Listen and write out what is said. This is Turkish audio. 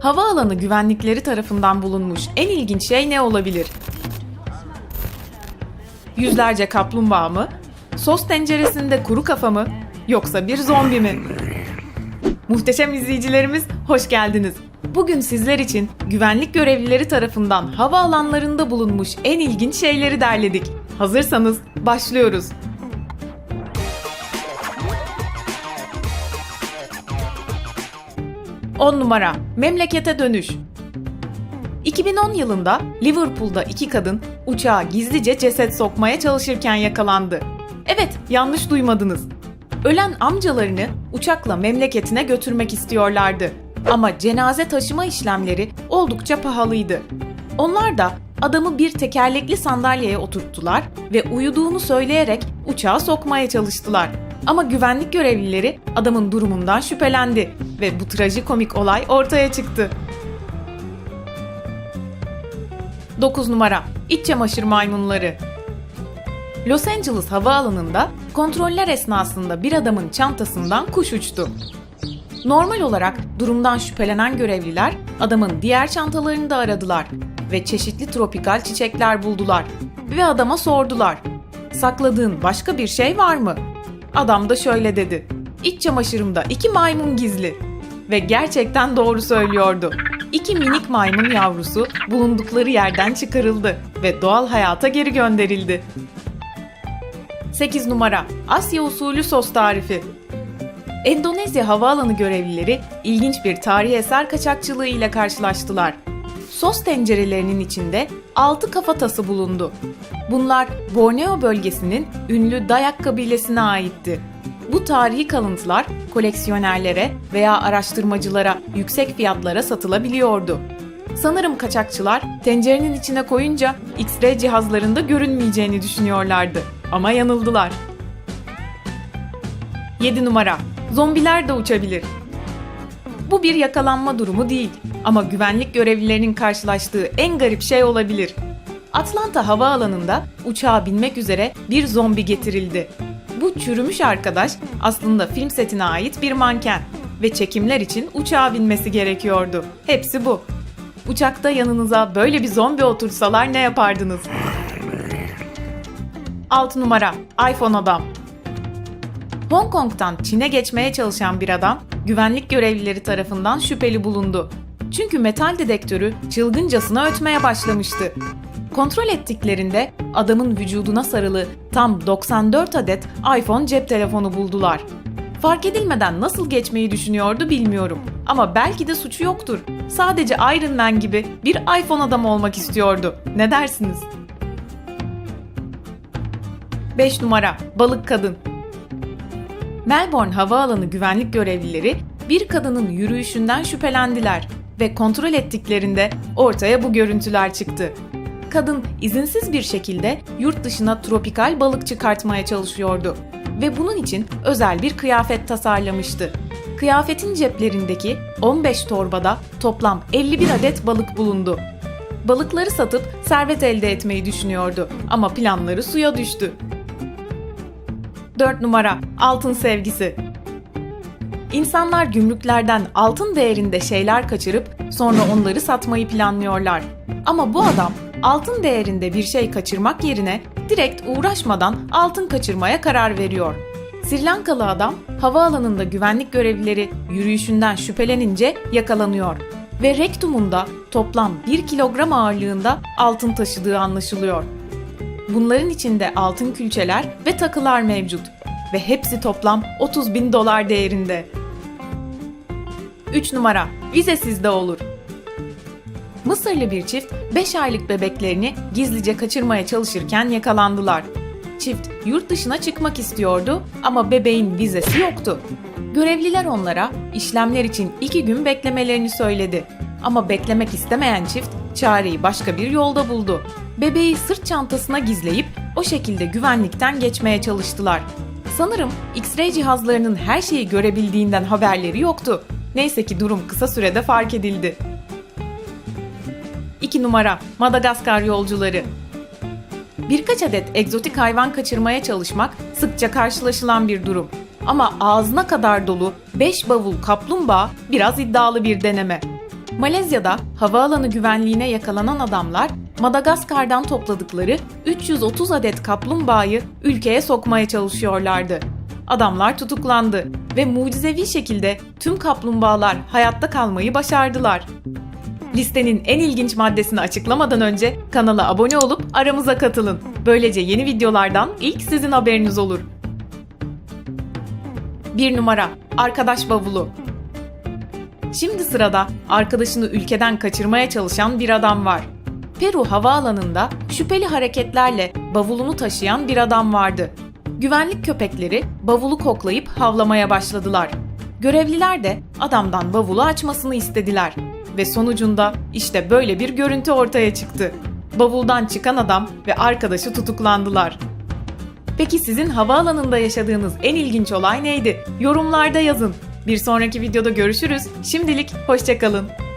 Havaalanı güvenlikleri tarafından bulunmuş en ilginç şey ne olabilir? Yüzlerce kaplumbağa mı? Sos tenceresinde kuru kafa mı? Yoksa bir zombi mi? Muhteşem izleyicilerimiz hoş geldiniz. Bugün sizler için güvenlik görevlileri tarafından havaalanlarında bulunmuş en ilginç şeyleri derledik. Hazırsanız başlıyoruz. 10 numara Memlekete Dönüş 2010 yılında Liverpool'da iki kadın uçağa gizlice ceset sokmaya çalışırken yakalandı. Evet, yanlış duymadınız. Ölen amcalarını uçakla memleketine götürmek istiyorlardı. Ama cenaze taşıma işlemleri oldukça pahalıydı. Onlar da adamı bir tekerlekli sandalyeye oturttular ve uyuduğunu söyleyerek uçağa sokmaya çalıştılar. Ama güvenlik görevlileri adamın durumundan şüphelendi ve bu trajikomik olay ortaya çıktı. 9 numara İç çamaşır maymunları Los Angeles havaalanında kontroller esnasında bir adamın çantasından kuş uçtu. Normal olarak durumdan şüphelenen görevliler adamın diğer çantalarını da aradılar ve çeşitli tropikal çiçekler buldular ve adama sordular. Sakladığın başka bir şey var mı? Adam da şöyle dedi. İç çamaşırımda iki maymun gizli. Ve gerçekten doğru söylüyordu. İki minik maymun yavrusu bulundukları yerden çıkarıldı ve doğal hayata geri gönderildi. 8 numara Asya usulü sos tarifi. Endonezya havaalanı görevlileri ilginç bir tarihi eser kaçakçılığı ile karşılaştılar. Sos tencerelerinin içinde 6 kafatası bulundu. Bunlar Borneo bölgesinin ünlü Dayak kabilesine aitti. Bu tarihi kalıntılar koleksiyonerlere veya araştırmacılara yüksek fiyatlara satılabiliyordu. Sanırım kaçakçılar tencerenin içine koyunca X-ray cihazlarında görünmeyeceğini düşünüyorlardı. Ama yanıldılar. 7 numara. Zombiler de uçabilir. Bu bir yakalanma durumu değil ama güvenlik görevlilerinin karşılaştığı en garip şey olabilir. Atlanta havaalanında uçağa binmek üzere bir zombi getirildi. Bu çürümüş arkadaş aslında film setine ait bir manken ve çekimler için uçağa binmesi gerekiyordu. Hepsi bu. Uçakta yanınıza böyle bir zombi otursalar ne yapardınız? 6 numara iPhone adam. Hong Kong'tan Çin'e geçmeye çalışan bir adam güvenlik görevlileri tarafından şüpheli bulundu. Çünkü metal dedektörü çılgıncasına ötmeye başlamıştı. Kontrol ettiklerinde adamın vücuduna sarılı tam 94 adet iPhone cep telefonu buldular. Fark edilmeden nasıl geçmeyi düşünüyordu bilmiyorum. Ama belki de suçu yoktur. Sadece Iron Man gibi bir iPhone adam olmak istiyordu. Ne dersiniz? 5 numara Balık Kadın Melbourne Havaalanı güvenlik görevlileri bir kadının yürüyüşünden şüphelendiler ve kontrol ettiklerinde ortaya bu görüntüler çıktı. Kadın izinsiz bir şekilde yurt dışına tropikal balık çıkartmaya çalışıyordu ve bunun için özel bir kıyafet tasarlamıştı. Kıyafetin ceplerindeki 15 torbada toplam 51 adet balık bulundu. Balıkları satıp servet elde etmeyi düşünüyordu ama planları suya düştü. 4 numara Altın Sevgisi İnsanlar gümrüklerden altın değerinde şeyler kaçırıp sonra onları satmayı planlıyorlar. Ama bu adam altın değerinde bir şey kaçırmak yerine direkt uğraşmadan altın kaçırmaya karar veriyor. Sri Lankalı adam havaalanında güvenlik görevlileri yürüyüşünden şüphelenince yakalanıyor ve rektumunda toplam 1 kilogram ağırlığında altın taşıdığı anlaşılıyor. Bunların içinde altın külçeler ve takılar mevcut ve hepsi toplam 30 bin dolar değerinde. 3 numara vizesiz de olur. Mısırlı bir çift 5 aylık bebeklerini gizlice kaçırmaya çalışırken yakalandılar. Çift yurt dışına çıkmak istiyordu ama bebeğin vizesi yoktu. Görevliler onlara işlemler için 2 gün beklemelerini söyledi. Ama beklemek istemeyen çift çareyi başka bir yolda buldu. Bebeği sırt çantasına gizleyip o şekilde güvenlikten geçmeye çalıştılar. Sanırım X-ray cihazlarının her şeyi görebildiğinden haberleri yoktu. Neyse ki durum kısa sürede fark edildi. 2 numara Madagaskar yolcuları. Birkaç adet egzotik hayvan kaçırmaya çalışmak sıkça karşılaşılan bir durum. Ama ağzına kadar dolu 5 bavul kaplumbağa biraz iddialı bir deneme. Malezya'da havaalanı güvenliğine yakalanan adamlar Madagaskar'dan topladıkları 330 adet kaplumbağayı ülkeye sokmaya çalışıyorlardı. Adamlar tutuklandı ve mucizevi şekilde tüm kaplumbağalar hayatta kalmayı başardılar. Listenin en ilginç maddesini açıklamadan önce kanala abone olup aramıza katılın. Böylece yeni videolardan ilk sizin haberiniz olur. 1 numara Arkadaş bavulu Şimdi sırada arkadaşını ülkeden kaçırmaya çalışan bir adam var. Peru havaalanında şüpheli hareketlerle bavulunu taşıyan bir adam vardı. Güvenlik köpekleri bavulu koklayıp havlamaya başladılar. Görevliler de adamdan bavulu açmasını istediler ve sonucunda işte böyle bir görüntü ortaya çıktı. Bavuldan çıkan adam ve arkadaşı tutuklandılar. Peki sizin havaalanında yaşadığınız en ilginç olay neydi? Yorumlarda yazın. Bir sonraki videoda görüşürüz. Şimdilik hoşçakalın.